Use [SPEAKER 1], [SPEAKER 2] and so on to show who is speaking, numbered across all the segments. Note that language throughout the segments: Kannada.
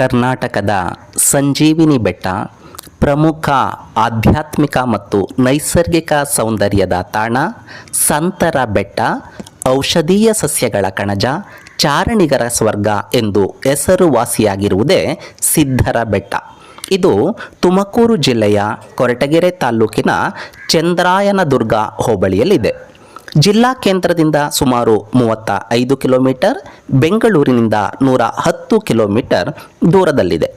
[SPEAKER 1] ಕರ್ನಾಟಕದ ಸಂಜೀವಿನಿ ಬೆಟ್ಟ ಪ್ರಮುಖ ಆಧ್ಯಾತ್ಮಿಕ ಮತ್ತು ನೈಸರ್ಗಿಕ ಸೌಂದರ್ಯದ ತಾಣ, ಸಂತರ ಬೆಟ್ಟ, ಔಷಧೀಯ ಸಸ್ಯಗಳ ಕಣಜ, ಚಾರಣಿಗರ ಸ್ವರ್ಗ ಎಂದು ಹೆಸರುವಾಸಿಯಾಗಿರುವುದೇ ಸಿದ್ಧರ ಬೆಟ್ಟ. ಇದು ತುಮಕೂರು ಜಿಲ್ಲೆಯ ಕೊರಟಗೆರೆ ತಾಲ್ಲೂಕಿನ ಚಂದ್ರಾಯನದುರ್ಗ ಹೋಬಳಿಯಲ್ಲಿದೆ. ಜಿಲ್ಲಾ ಕೇಂದ್ರದಿಂದ ಸುಮಾರು ಮೂವತ್ತ ಐದು ಕಿಲೋಮೀಟರ್, ಬೆಂಗಳೂರಿನಿಂದ ನೂರ ಹತ್ತು ಕಿಲೋಮೀಟರ್ ದೂರದಲ್ಲಿದೆ.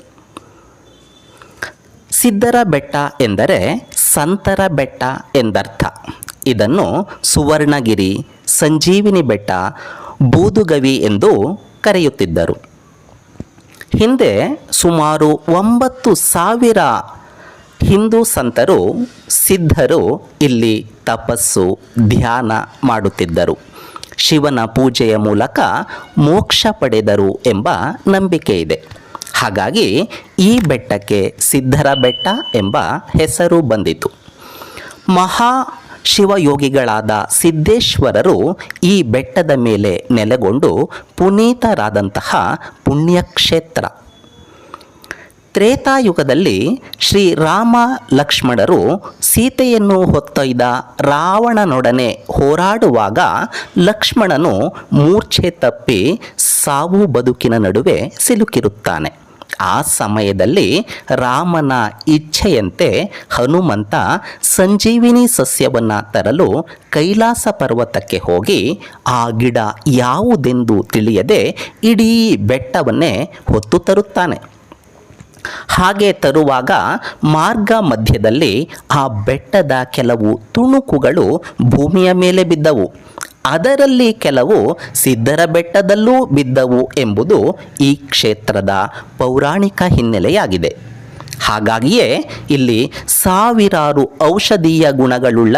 [SPEAKER 1] ಸಿದ್ದರ ಬೆಟ್ಟ ಎಂದರೆ ಸಂತರ ಬೆಟ್ಟ ಎಂದರ್ಥ. ಇದನ್ನು ಸುವರ್ಣಗಿರಿ, ಸಂಜೀವಿನಿ ಬೆಟ್ಟ, ಬೂದುಗವಿ ಎಂದು ಕರೆಯುತ್ತಿದ್ದರು. ಹಿಂದೆ ಸುಮಾರು ಒಂಬತ್ತು ಸಾವಿರ ಹಿಂದೂ ಸಂತರು ಸಿದ್ಧರು ಇಲ್ಲಿ ತಪಸ್ಸು, ಧ್ಯಾನ ಮಾಡುತ್ತಿದ್ದರು. ಶಿವನ ಪೂಜೆಯ ಮೂಲಕ ಮೋಕ್ಷ ಪಡೆದರು ಎಂಬ ನಂಬಿಕೆ ಇದೆ. ಹಾಗಾಗಿ ಈ ಬೆಟ್ಟಕ್ಕೆ ಸಿದ್ಧರ ಬೆಟ್ಟ ಎಂಬ ಹೆಸರು ಬಂದಿತು. ಮಹಾ ಶಿವಯೋಗಿಗಳಾದ ಸಿದ್ದೇಶ್ವರರು ಈ ಬೆಟ್ಟದ ಮೇಲೆ ನೆಲೆಗೊಂಡು ಪುನೀತರಾದಂತಹ ಪುಣ್ಯಕ್ಷೇತ್ರ ತ್ರೇತಾಯುಗದಲ್ಲಿ ಶ್ರೀರಾಮ ಲಕ್ಷ್ಮಣರು ಸೀತೆಯನ್ನು ಹೊತ್ತೊಯ್ದ ರಾವಣನೊಡನೆ ಹೋರಾಡುವಾಗ ಲಕ್ಷ್ಮಣನು ಮೂರ್ಛೆ ತಪ್ಪಿ ಸಾವು ಬದುಕಿನ ನಡುವೆ ಸಿಲುಕಿರುತ್ತಾನೆ. ಆ ಸಮಯದಲ್ಲಿ ರಾಮನ ಇಚ್ಛೆಯಂತೆ ಹನುಮಂತ ಸಂಜೀವಿನಿ ಸಸ್ಯವನ್ನು ತರಲು ಕೈಲಾಸ ಪರ್ವತಕ್ಕೆ ಹೋಗಿ ಆ ಗಿಡ ಯಾವುದೆಂದು ತಿಳಿಯದೆ ಇಡೀ ಬೆಟ್ಟವನ್ನೇ ಹೊತ್ತು ತರುತ್ತಾನೆ. ಹಾಗೆ ತರುವಾಗ ಮಾರ್ಗ ಮಧ್ಯದಲ್ಲಿ ಆ ಬೆಟ್ಟದ ಕೆಲವು ತುಣುಕುಗಳು ಭೂಮಿಯ ಮೇಲೆ ಬಿದ್ದವು. ಅದರಲ್ಲಿ ಕೆಲವು ಸಿದ್ಧರ ಬೆಟ್ಟದಲ್ಲೂ ಬಿದ್ದವು ಎಂಬುದು ಈ ಕ್ಷೇತ್ರದ ಪೌರಾಣಿಕ ಹಿನ್ನೆಲೆಯಾಗಿದೆ. ಹಾಗಾಗಿಯೇ ಇಲ್ಲಿ ಸಾವಿರಾರು ಔಷಧೀಯ ಗುಣಗಳುಳ್ಳ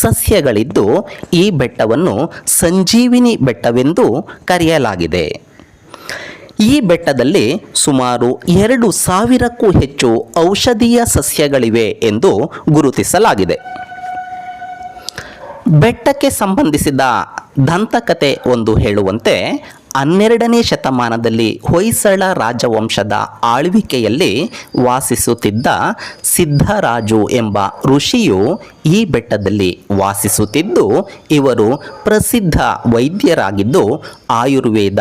[SPEAKER 1] ಸಸ್ಯಗಳಿದ್ದು ಈ ಬೆಟ್ಟವನ್ನು ಸಂಜೀವಿನಿ ಬೆಟ್ಟವೆಂದು ಕರೆಯಲಾಗಿದೆ. ಈ ಬೆಟ್ಟದಲ್ಲಿ ಸುಮಾರು ಎರಡು ಸಾವಿರಕ್ಕೂ ಹೆಚ್ಚು ಔಷಧೀಯ ಸಸ್ಯಗಳಿವೆ ಎಂದು ಗುರುತಿಸಲಾಗಿದೆ. ಬೆಟ್ಟಕ್ಕೆ ಸಂಬಂಧಿಸಿದ ದಂತಕತೆ ಒಂದು ಹೇಳುವಂತೆ ಹನ್ನೆರಡನೇ ಶತಮಾನದಲ್ಲಿ ಹೊಯ್ಸಳ ರಾಜವಂಶದ ಆಳ್ವಿಕೆಯಲ್ಲಿ ವಾಸಿಸುತ್ತಿದ್ದ ಸಿದ್ಧರಾಜು ಎಂಬ ಋಷಿಯು ಈ ಬೆಟ್ಟದಲ್ಲಿ ವಾಸಿಸುತ್ತಿದ್ದು, ಇವರು ಪ್ರಸಿದ್ಧ ವೈದ್ಯರಾಗಿದ್ದು, ಆಯುರ್ವೇದ,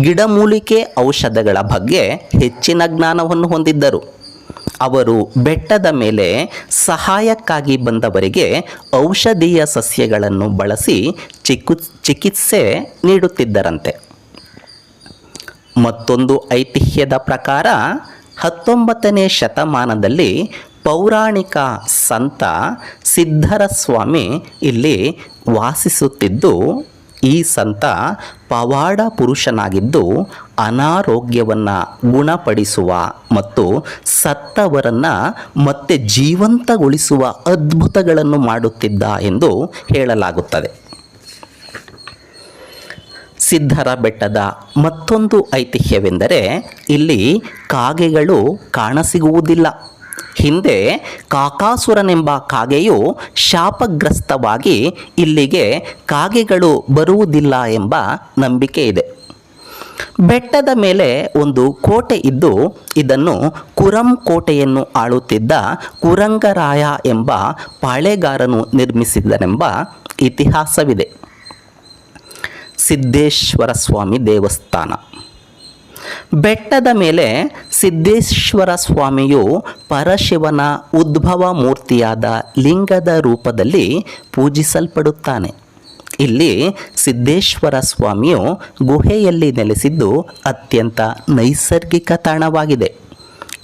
[SPEAKER 1] ಗಿಡಮೂಲಿಕೆ ಔಷಧಗಳ ಬಗ್ಗೆ ಹೆಚ್ಚಿನ ಜ್ಞಾನವನ್ನು ಹೊಂದಿದ್ದರು. ಅವರು ಬೆಟ್ಟದ ಮೇಲೆ ಸಹಾಯಕ್ಕಾಗಿ ಬಂದವರಿಗೆ ಔಷಧೀಯ ಸಸ್ಯಗಳನ್ನು ಬಳಸಿ ಚಿಕು, ಚಿಕಿತ್ಸೆ ನೀಡುತ್ತಿದ್ದರಂತೆ. ಮತ್ತೊಂದು ಐತಿಹ್ಯದ ಪ್ರಕಾರ ಹತ್ತೊಂಬತ್ತನೇ ಶತಮಾನದಲ್ಲಿ ಪೌರಾಣಿಕ ಸಂತ ಸಿದ್ಧರ ಸ್ವಾಮಿ ಇಲ್ಲಿ ವಾಸಿಸುತ್ತಿದ್ದು, ಈ ಸಂತ ಪವಾಡ ಪುರುಷನಾಗಿದ್ದು, ಅನಾರೋಗ್ಯವನ್ನು ಗುಣಪಡಿಸುವ ಮತ್ತು ಸತ್ತವರನ್ನು ಮತ್ತೆ ಜೀವಂತಗೊಳಿಸುವ ಅದ್ಭುತಗಳನ್ನು ಮಾಡುತ್ತಿದ್ದ ಎಂದು ಹೇಳಲಾಗುತ್ತದೆ. ಸಿದ್ಧರ ಬೆಟ್ಟದ ಮತ್ತೊಂದು ಐತಿಹ್ಯವೆಂದರೆ ಇಲ್ಲಿ ಕಾಗೆಗಳು ಕಾಣಸಿಗುವುದಿಲ್ಲ. ಹಿಂದೆ ಕಾಕಾಸುರನೆಂಬ ಕಾಗೆಯು ಶಾಪಗ್ರಸ್ತವಾಗಿ ಇಲ್ಲಿಗೆ ಕಾಗೆಗಳು ಬರುವುದಿಲ್ಲ ಎಂಬ ನಂಬಿಕೆ ಇದೆ. ಬೆಟ್ಟದ ಮೇಲೆ ಒಂದು ಕೋಟೆ ಇದ್ದು ಇದನ್ನು ಕುರಂ ಕೋಟೆಯನ್ನು ಆಳುತ್ತಿದ್ದ ಕುರಂಗರಾಯ ಎಂಬ ಪಾಳೆಗಾರನು ನಿರ್ಮಿಸಿದನೆಂಬ ಇತಿಹಾಸವಿದೆ. ಸಿದ್ದೇಶ್ವರ ಸ್ವಾಮಿ ದೇವಸ್ಥಾನ. ಬೆಟ್ಟದ ಮೇಲೆ ಸಿದ್ದೇಶ್ವರ ಸ್ವಾಮಿಯು ಪರಶಿವನ ಉದ್ಭವ ಮೂರ್ತಿಯಾದ ಲಿಂಗದ ರೂಪದಲ್ಲಿ ಪೂಜಿಸಲ್ಪಡುತ್ತಾನೆ. ಇಲ್ಲಿ ಸಿದ್ದೇಶ್ವರ ಸ್ವಾಮಿಯು ಗುಹೆಯಲ್ಲಿ ನೆಲೆಸಿದ್ದು ಅತ್ಯಂತ ನೈಸರ್ಗಿಕ ತಾಣವಾಗಿದೆ.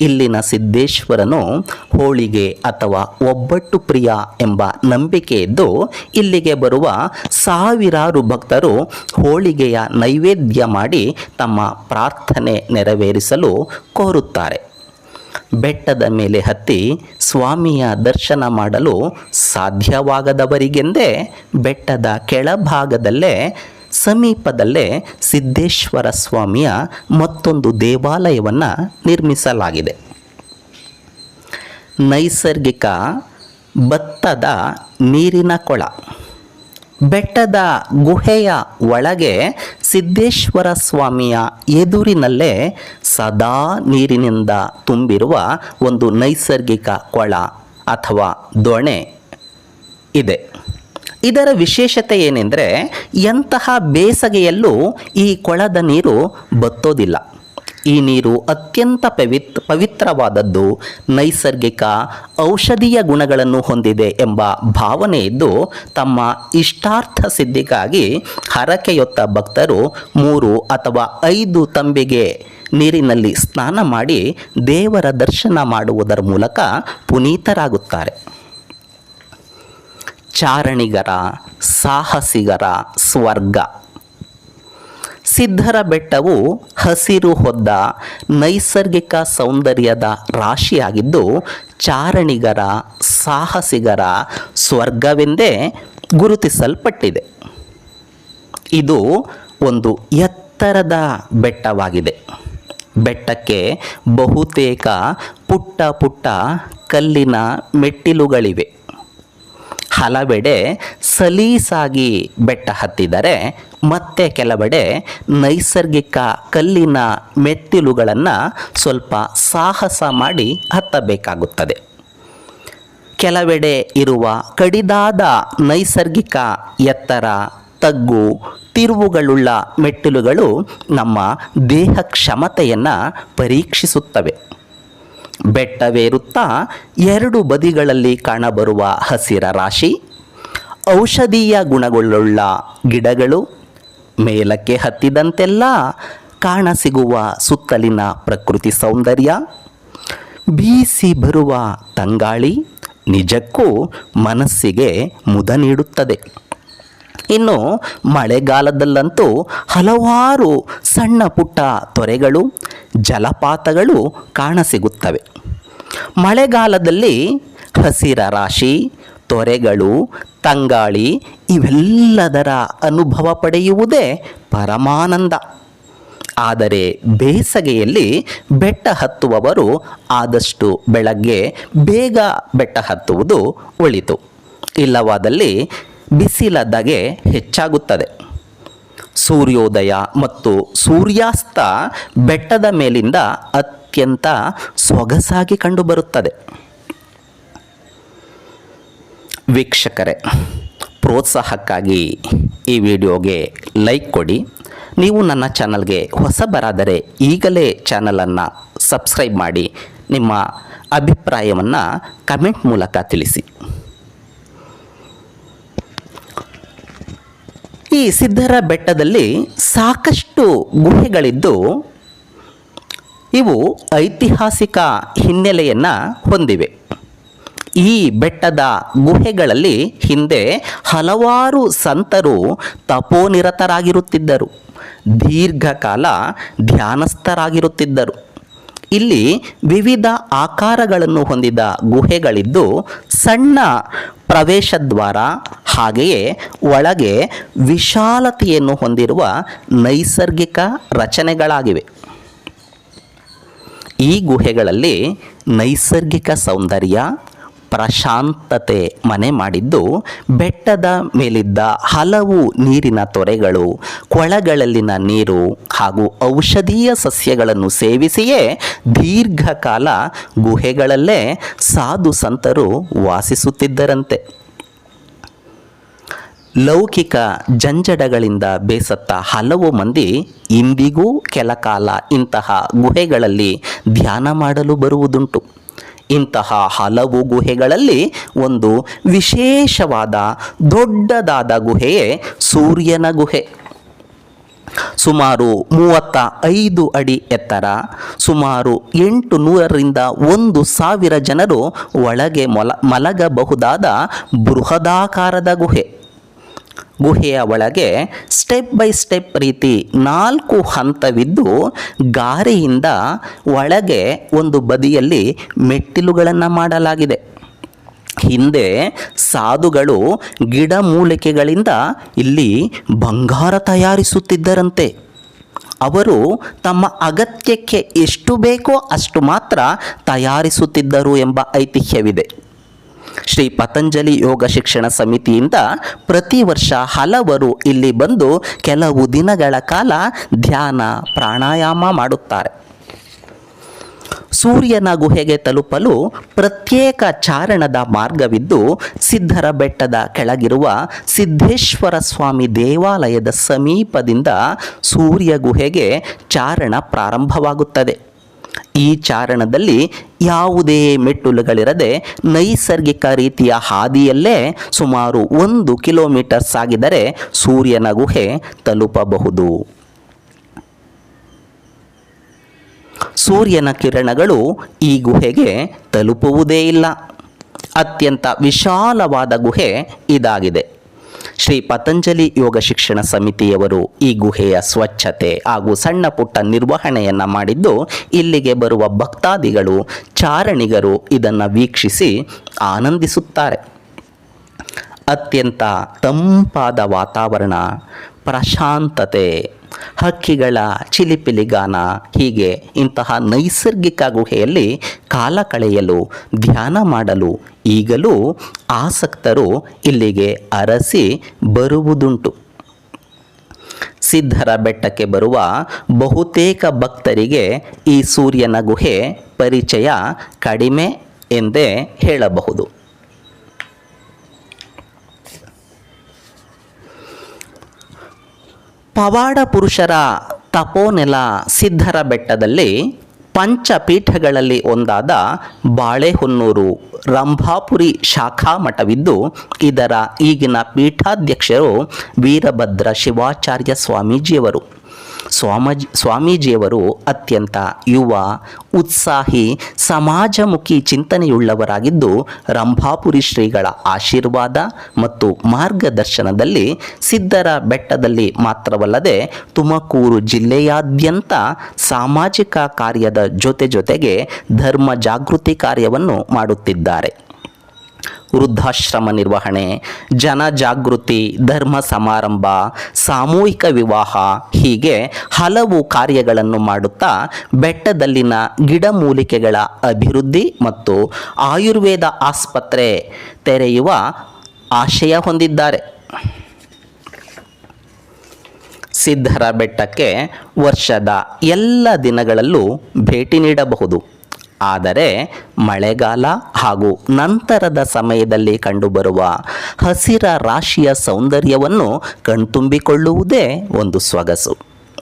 [SPEAKER 1] ಇಲ್ಲಿನ ಸಿದ್ದೇಶ್ವರನು ಹೋಳಿಗೆ ಅಥವಾ ಒಬ್ಬಟ್ಟು ಪ್ರಿಯ ಎಂಬ ನಂಬಿಕೆ ಇದ್ದು, ಇಲ್ಲಿಗೆ ಬರುವ ಸಾವಿರಾರು ಭಕ್ತರು ಹೋಳಿಗೆಯ ನೈವೇದ್ಯ ಮಾಡಿ ತಮ್ಮ ಪ್ರಾರ್ಥನೆ ನೆರವೇರಿಸಲು ಕೋರುತ್ತಾರೆ. ಬೆಟ್ಟದ ಮೇಲೆ ಹತ್ತಿ ಸ್ವಾಮಿಯ ದರ್ಶನ ಮಾಡಲು ಸಾಧ್ಯವಾಗದವರಿಗೆಂದೇ ಬೆಟ್ಟದ ಕೆಳಭಾಗದಲ್ಲೇ ಸಮೀಪದಲ್ಲೇ ಸಿದ್ದೇಶ್ವರ ಸ್ವಾಮಿಯ ಮತ್ತೊಂದು ದೇವಾಲಯವನ್ನು ನಿರ್ಮಿಸಲಾಗಿದೆ. ನೈಸರ್ಗಿಕ ಭತ್ತದ ನೀರಿನ ಕೊಳ. ಬೆಟ್ಟದ ಗುಹೆಯ ಒಳಗೆ ಸಿದ್ದೇಶ್ವರ ಸ್ವಾಮಿಯ ಎದುರಿನಲ್ಲೇ ಸದಾ ನೀರಿನಿಂದ ತುಂಬಿರುವ ಒಂದು ನೈಸರ್ಗಿಕ ಕೊಳ ಅಥವಾ ದೊಣೆ ಇದೆ. ಇದರ ವಿಶೇಷತೆ ಏನೆಂದರೆ ಎಂತಹ ಬೇಸಗೆಯಲ್ಲೂ ಈ ಕೊಳದ ನೀರು ಬತ್ತೋದಿಲ್ಲ. ಈ ನೀರು ಅತ್ಯಂತ ಪವಿತ್, ಪವಿತ್ರವಾದದ್ದು, ನೈಸರ್ಗಿಕ ಔಷಧೀಯ ಗುಣಗಳನ್ನು ಹೊಂದಿದೆ ಎಂಬ ಭಾವನೆ ಇದ್ದು ತಮ್ಮ ಇಷ್ಟಾರ್ಥ ಸಿದ್ಧಿಗಾಗಿ ಹರಕೆಯೊತ್ತ ಭಕ್ತರು ಮೂರು ಅಥವಾ ಐದು ತಂಬಿಗೆ ನೀರಿನಲ್ಲಿ ಸ್ನಾನ ಮಾಡಿ ದೇವರ ದರ್ಶನ ಮಾಡುವುದರ ಮೂಲಕ ಪುನೀತರಾಗುತ್ತಾರೆ. ಚಾರಣಿಗರ ಸಾಹಸಿಗರ ಸ್ವರ್ಗ. ಸಿದ್ಧರ ಬೆಟ್ಟವು ಹಸಿರು ಹೊದ್ದ, ನೈಸರ್ಗಿಕ ಸೌಂದರ್ಯದ ರಾಶಿಯಾಗಿದ್ದು, ಚಾರಣಿಗರ, ಸಾಹಸಿಗರ ಸ್ವರ್ಗವೆಂದೇ ಗುರುತಿಸಲ್ಪಟ್ಟಿದೆ. ಇದು ಒಂದು ಎತ್ತರದ ಬೆಟ್ಟವಾಗಿದೆ. ಬೆಟ್ಟಕ್ಕೆ ಬಹುತೇಕ ಪುಟ್ಟ ಪುಟ್ಟ ಕಲ್ಲಿನ ಮೆಟ್ಟಿಲುಗಳಿವೆ. ಹಲವೆಡೆ ಸಲೀಸಾಗಿ ಬೆಟ್ಟ ಹತ್ತಿದರೆ ಮತ್ತೆ ಕೆಲವೆಡೆ ನೈಸರ್ಗಿಕ ಕಲ್ಲಿನ ಮೆಟ್ಟಿಲುಗಳನ್ನು ಸ್ವಲ್ಪ ಸಾಹಸ ಮಾಡಿ ಹತ್ತಬೇಕಾಗುತ್ತದೆ. ಕೆಲವೆಡೆ ಇರುವ ಕಡಿದಾದ ನೈಸರ್ಗಿಕ ಎತ್ತರ, ತಗ್ಗು, ತಿರುವುಗಳುಳ್ಳ ಮೆಟ್ಟಿಲುಗಳು ನಮ್ಮ ದೇಹ ಕ್ಷಮತೆಯನ್ನು ಪರೀಕ್ಷಿಸುತ್ತವೆ. ಬೆಟ್ಟವೇರುತ್ತಾ ಎರಡು ಬದಿಗಳಲ್ಲಿ ಕಾಣಬರುವ ಹಸಿರ ರಾಶಿ, ಔಷಧೀಯ ಗುಣಗಳುಳ್ಳ ಗಿಡಗಳು, ಮೇಲಕ್ಕೆ ಹತ್ತಿದಂತೆಲ್ಲ ಕಾಣಸಿಗುವ ಸುತ್ತಲಿನ ಪ್ರಕೃತಿ ಸೌಂದರ್ಯ, ಬೀಸಿ ಬರುವ ತಂಗಾಳಿ ನಿಜಕ್ಕೂ ಮನಸ್ಸಿಗೆ ಮುದ ನೀಡುತ್ತದೆ. ಇನ್ನು ಮಳೆಗಾಲದಲ್ಲಂತೂ ಹಲವಾರು ಸಣ್ಣ ಪುಟ್ಟ ತೊರೆಗಳು, ಜಲಪಾತಗಳು ಕಾಣಸಿಗುತ್ತವೆ. ಮಳೆಗಾಲದಲ್ಲಿ ಹಸಿರ ರಾಶಿ, ತೊರೆಗಳು, ತಂಗಾಳಿ ಇವೆಲ್ಲದರ ಅನುಭವ ಪಡೆಯುವುದೇ ಪರಮಾನಂದ. ಆದರೆ ಬೇಸಗೆಯಲ್ಲಿ ಬೆಟ್ಟ ಹತ್ತುವವರು ಆದಷ್ಟು ಬೆಳಗ್ಗೆ ಬೇಗ ಬೆಟ್ಟ ಹತ್ತುವುದು ಒಳಿತು. ಇಲ್ಲವಾದಲ್ಲಿ ಬಿಸಿಲ ಧಗೆ ಹೆಚ್ಚಾಗುತ್ತದೆ. ಸೂರ್ಯೋದಯ ಮತ್ತು ಸೂರ್ಯಾಸ್ತ ಬೆಟ್ಟದ ಮೇಲಿಂದ ಅತ್ಯಂತ ಸೊಗಸಾಗಿ ಕಂಡುಬರುತ್ತದೆ. ವೀಕ್ಷಕರೇ, ಪ್ರೋತ್ಸಾಹಕ್ಕಾಗಿ ಈ ವಿಡಿಯೋಗೆ ಲೈಕ್ ಕೊಡಿ. ನೀವು ನನ್ನ ಚಾನಲ್ಗೆ ಹೊಸಬರಾದರೆ ಈಗಲೇ ಚಾನಲನ್ನು ಸಬ್ಸ್ಕ್ರೈಬ್ ಮಾಡಿ. ನಿಮ್ಮ ಅಭಿಪ್ರಾಯವನ್ನು ಕಮೆಂಟ್ ಮೂಲಕ ತಿಳಿಸಿ. ಈ ಸಿದ್ಧರ ಬೆಟ್ಟದಲ್ಲಿ ಸಾಕಷ್ಟು ಗುಹೆಗಳಿದ್ದು, ಇವು ಐತಿಹಾಸಿಕ ಹಿನ್ನೆಲೆಯನ್ನು ಹೊಂದಿವೆ. ಈ ಬೆಟ್ಟದ ಗುಹೆಗಳಲ್ಲಿ ಹಿಂದೆ ಹಲವಾರು ಸಂತರು ತಪೋನಿರತರಾಗಿರುತ್ತಿದ್ದರು. ದೀರ್ಘಕಾಲ ಧ್ಯಾನಸ್ಥರಾಗಿರುತ್ತಿದ್ದರು. ಇಲ್ಲಿ ವಿವಿಧ ಆಕಾರಗಳನ್ನು ಹೊಂದಿದ ಗುಹೆಗಳಿದ್ದು ಸಣ್ಣ ಪ್ರವೇಶದ್ವಾರ, ಹಾಗೆಯೇ ಒಳಗೆ ವಿಶಾಲತೆಯನ್ನು ಹೊಂದಿರುವ ನೈಸರ್ಗಿಕ ರಚನೆಗಳಾಗಿವೆ. ಈ ಗುಹೆಗಳಲ್ಲಿ ನೈಸರ್ಗಿಕ ಸೌಂದರ್ಯ ಪ್ರಶಾಂತತೆ ಮನೆ ಮಾಡಿದ್ದು. ಬೆಟ್ಟದ ಮೇಲಿದ್ದ ಹಲವು ನೀರಿನ ತೊರೆಗಳು, ಕೊಳಗಳಲ್ಲಿನ ನೀರು ಹಾಗೂ ಔಷಧೀಯ ಸಸ್ಯಗಳನ್ನು ಸೇವಿಸಿಯೇ ದೀರ್ಘಕಾಲ ಗುಹೆಗಳಲ್ಲೇ ಸಾಧು ಸಂತರು ವಾಸಿಸುತ್ತಿದ್ದರಂತೆ. ಲೌಕಿಕ ಜಂಜಡಗಳಿಂದ ಬೇಸತ್ತ ಹಲವು ಮಂದಿ ಇಂದಿಗೂ ಕೆಲಕಾಲ ಇಂತಹ ಗುಹೆಗಳಲ್ಲಿ ಧ್ಯಾನ ಮಾಡಲು ಬರುವುದುಂಟು. ಇಂತಹ ಹಲವು ಗುಹೆಗಳಲ್ಲಿ ಒಂದು ವಿಶೇಷವಾದ ದೊಡ್ಡದಾದ ಗುಹೆಯೇ ಸೂರ್ಯನ ಗುಹೆ. ಸುಮಾರು ಮೂವತ್ತ ಐದು ಅಡಿ ಎತ್ತರ, ಸುಮಾರು ಎಂಟು ನೂರರಿಂದ ಒಂದು ಸಾವಿರ ಜನರು ಒಳಗೆ ಮೊಲ, ಮಲಗಬಹುದಾದ ಬೃಹದಾಕಾರದ ಗುಹೆ. ಗುಹೆಯ ಒಳಗೆ ಸ್ಟೆಪ್ ಬೈ ಸ್ಟೆಪ್ ರೀತಿ ನಾಲ್ಕು ಹಂತವಿದ್ದು ಗಾರೆಯಿಂದ ಒಳಗೆ ಒಂದು ಬದಿಯಲ್ಲಿ ಮೆಟ್ಟಿಲುಗಳನ್ನು ಮಾಡಲಾಗಿದೆ. ಹಿಂದೆ ಸಾಧುಗಳು ಗಿಡಮೂಲಿಕೆಗಳಿಂದ ಇಲ್ಲಿ ಬಂಗಾರ ತಯಾರಿಸುತ್ತಿದ್ದರಂತೆ. ಅವರು ತಮ್ಮ ಅಗತ್ಯಕ್ಕೆ ಎಷ್ಟು ಬೇಕೋ ಅಷ್ಟು ಮಾತ್ರ ತಯಾರಿಸುತ್ತಿದ್ದರು ಎಂಬ ಐತಿಹ್ಯವಿದೆ. ಶ್ರೀ ಪತಂಜಲಿ ಯೋಗ ಶಿಕ್ಷಣ ಸಮಿತಿಯಿಂದ ಪ್ರತಿ ವರ್ಷ ಹಲವರು ಇಲ್ಲಿ ಬಂದು ಕೆಲವು ದಿನಗಳ ಕಾಲ ಧ್ಯಾನ, ಪ್ರಾಣಾಯಾಮ ಮಾಡುತ್ತಾರೆ. ಸೂರ್ಯನ ಗುಹೆಗೆ ತಲುಪಲು ಪ್ರತ್ಯೇಕ ಚಾರಣದ ಮಾರ್ಗವಿದ್ದು ಸಿದ್ಧರ ಬೆಟ್ಟದ ಕೆಳಗಿರುವ ಸಿದ್ದೇಶ್ವರ ಸ್ವಾಮಿ ದೇವಾಲಯದ ಸಮೀಪದಿಂದ ಸೂರ್ಯ ಗುಹೆಗೆ ಚಾರಣ ಪ್ರಾರಂಭವಾಗುತ್ತದೆ. ಈ ಚಾರಣದಲ್ಲಿ ಯಾವುದೇ ಮೆಟ್ಟುಲುಗಳಿರದೆ ನೈಸರ್ಗಿಕ ರೀತಿಯ ಹಾದಿಯಲ್ಲೇ ಸುಮಾರು ಒಂದು ಕಿಲೋಮೀಟರ್ ಸಾಗಿದರೆ ಸೂರ್ಯನ ಗುಹೆ ತಲುಪಬಹುದು. ಸೂರ್ಯನ ಕಿರಣಗಳು ಈ ಗುಹೆಗೆ ತಲುಪುವುದೇ ಇಲ್ಲ. ಅತ್ಯಂತ ವಿಶಾಲವಾದ ಗುಹೆ ಇದಾಗಿದೆ. ಶ್ರೀ ಪತಂಜಲಿ ಯೋಗ ಶಿಕ್ಷಣ ಸಮಿತಿಯವರು ಈ ಗುಹೆಯ ಸ್ವಚ್ಛತೆ ಹಾಗೂ ಸಣ್ಣ ಪುಟ್ಟ ನಿರ್ವಹಣೆಯನ್ನು ಮಾಡಿದ್ದು, ಇಲ್ಲಿಗೆ ಬರುವ ಭಕ್ತಾದಿಗಳು, ಚಾರಣಿಗರು ಇದನ್ನು ವೀಕ್ಷಿಸಿ ಆನಂದಿಸುತ್ತಾರೆ. ಅತ್ಯಂತ ತಂಪಾದ ವಾತಾವರಣ, ಪ್ರಶಾಂತತೆ ಹಕ್ಕಿಗಳ ಚಿಲಿಪಿಲಿ ಗಾನ ಹೀಗೆ ಇಂತಹ ನೈಸರ್ಗಿಕ ಗುಹೆಯಲ್ಲಿ ಕಾಲ ಕಳೆಯಲು, ಧ್ಯಾನ ಮಾಡಲು ಈಗಲೂ ಆಸಕ್ತರು ಇಲ್ಲಿಗೆ ಅರಸಿ ಬರುವುದುಂಟು. ಸಿದ್ಧರ ಬೆಟ್ಟಕ್ಕೆ ಬರುವ ಬಹುತೇಕ ಭಕ್ತರಿಗೆ ಈ ಸೂರ್ಯನ ಗುಹೆ ಪರಿಚಯ ಕಡಿಮೆ ಎಂದೇ ಹೇಳಬಹುದು. ಪವಾಡ ಪುರುಷರ ತಪೋನೆಲ ಸಿದ್ಧರ ಬೆಟ್ಟದಲ್ಲಿ ಪಂಚಪೀಠಗಳಲ್ಲಿ ಒಂದಾದ ಬಾಳೆಹೊನ್ನೂರು ರಂಭಾಪುರಿ ಶಾಖಾ ಮಠವಿದ್ದು, ಇದರ ಈಗಿನ ಪೀಠಾಧ್ಯಕ್ಷರು ವೀರಭದ್ರ ಶಿವಾಚಾರ್ಯ ಸ್ವಾಮೀಜಿಯವರು. ಸ್ವಾಮಜ್, ಸ್ವಾಮೀಜಿಯವರು ಅತ್ಯಂತ ಯುವ, ಉತ್ಸಾಹಿ, ಸಮಾಜಮುಖಿ ಚಿಂತನೆಯುಳ್ಳವರಾಗಿದ್ದು ರಂಭಾಪುರಿ ಶ್ರೀಗಳ ಆಶೀರ್ವಾದ ಮತ್ತು ಮಾರ್ಗದರ್ಶನದಲ್ಲಿ ಸಿದ್ಧರ ಬೆಟ್ಟದಲ್ಲಿ ಮಾತ್ರವಲ್ಲದೆ ತುಮಕೂರು ಜಿಲ್ಲೆಯಾದ್ಯಂತ ಸಾಮಾಜಿಕ ಕಾರ್ಯದ ಜೊತೆ ಜೊತೆಗೆ ಧರ್ಮ ಜಾಗೃತಿ ಕಾರ್ಯವನ್ನು ಮಾಡುತ್ತಿದ್ದಾರೆ. ವೃದ್ಧಾಶ್ರಮ ನಿರ್ವಹಣೆ ಜನಜಾಗೃತಿ ಧರ್ಮ ಸಮಾರಂಭ, ಸಾಮೂಹಿಕ ವಿವಾಹ ಹೀಗೆ ಹಲವು ಕಾರ್ಯಗಳನ್ನು ಮಾಡುತ್ತಾ ಬೆಟ್ಟದಲ್ಲಿನ ಗಿಡಮೂಲಿಕೆಗಳ ಅಭಿವೃದ್ಧಿ ಮತ್ತು ಆಯುರ್ವೇದ ಆಸ್ಪತ್ರೆ ತೆರೆಯುವ ಆಶಯ ಹೊಂದಿದ್ದಾರೆ. ಸಿದ್ಧರ ಬೆಟ್ಟಕ್ಕೆ ವರ್ಷದ ಎಲ್ಲ ದಿನಗಳಲ್ಲೂ ಭೇಟಿ ನೀಡಬಹುದು. ಆದರೆ ಮಳೆಗಾಲ ಹಾಗೂ ನಂತರದ ಸಮಯದಲ್ಲಿ ಕಂಡುಬರುವ ಹಸಿರ ರಾಶಿಯ ಸೌಂದರ್ಯವನ್ನು ಕಣ್ತುಂಬಿಕೊಳ್ಳುವುದೇ ಒಂದು ಸೊಗಸು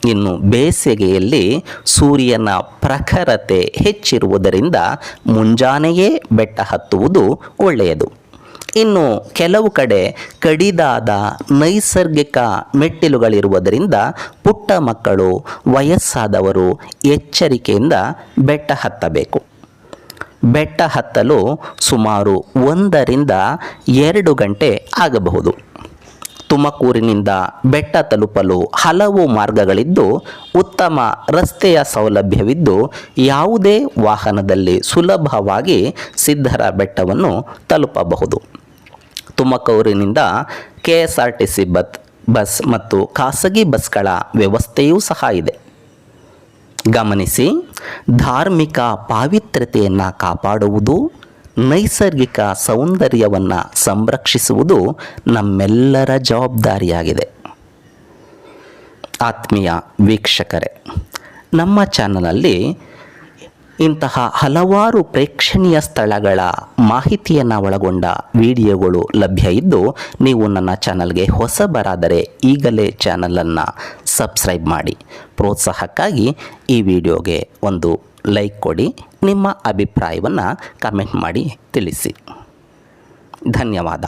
[SPEAKER 1] ಇನ್ನು ಬೇಸಿಗೆಯಲ್ಲಿ ಸೂರ್ಯನ ಪ್ರಖರತೆ ಹೆಚ್ಚಿರುವುದರಿಂದ ಮುಂಜಾನೆಯೇ ಬೆಟ್ಟ ಹತ್ತುವುದು ಒಳ್ಳೆಯದು. ಇನ್ನು ಕೆಲವು ಕಡೆ ಕಡಿದಾದ ನೈಸರ್ಗಿಕ ಮೆಟ್ಟಿಲುಗಳಿರುವುದರಿಂದ ಪುಟ್ಟ ಮಕ್ಕಳು, ವಯಸ್ಸಾದವರು ಎಚ್ಚರಿಕೆಯಿಂದ ಬೆಟ್ಟ ಹತ್ತಬೇಕು. ಬೆಟ್ಟ ಹತ್ತಲು ಸುಮಾರು ಒಂದರಿಂದ ಎರಡು ಗಂಟೆ ಆಗಬಹುದು. ತುಮಕೂರಿನಿಂದ ಬೆಟ್ಟ ತಲುಪಲು ಹಲವು ಮಾರ್ಗಗಳಿದ್ದು ಉತ್ತಮ ರಸ್ತೆಯ ಸೌಲಭ್ಯವಿದ್ದು ಯಾವುದೇ ವಾಹನದಲ್ಲಿ ಸುಲಭವಾಗಿ ಸಿದ್ಧರ ಬೆಟ್ಟವನ್ನು ತಲುಪಬಹುದು. ತುಮಕೂರಿನಿಂದ K S R T C ಬತ್, ಬಸ್ ಮತ್ತು ಖಾಸಗಿ ಬಸ್ಗಳ ವ್ಯವಸ್ಥೆಯೂ ಸಹ ಇದೆ. ಗಮನಿಸಿ, ಧಾರ್ಮಿಕ ಪಾವಿತ್ರ್ಯತೆಯನ್ನು ಕಾಪಾಡುವುದು, ನೈಸರ್ಗಿಕ ಸೌಂದರ್ಯವನ್ನು ಸಂರಕ್ಷಿಸುವುದು ನಮ್ಮೆಲ್ಲರ ಜವಾಬ್ದಾರಿಯಾಗಿದೆ. ಆತ್ಮೀಯ ವೀಕ್ಷಕರೇ, ನಮ್ಮ ಚಾನಲಲ್ಲಿ ಇಂತಹ ಹಲವಾರು ಪ್ರೇಕ್ಷಣೀಯ ಸ್ಥಳಗಳ ಮಾಹಿತಿಯನ್ನು ಒಳಗೊಂಡ ವಿಡಿಯೋಗಳು ಲಭ್ಯ ಇದ್ದು ನೀವು ನನ್ನ ಚಾನಲ್ಗೆ ಹೊಸಬರಾದರೆ ಈಗಲೇ ಚಾನಲನ್ನು ಸಬ್ಸ್ಕ್ರೈಬ್ ಮಾಡಿ. ಪ್ರೋತ್ಸಾಹಕ್ಕಾಗಿ ಈ ವಿಡಿಯೋಗೆ ಒಂದು ಲೈಕ್ ಕೊಡಿ, ನಿಮ್ಮ ಅಭಿಪ್ರಾಯವನ್ನು ಕಮೆಂಟ್ ಮಾಡಿ ತಿಳಿಸಿ. ಧನ್ಯವಾದ.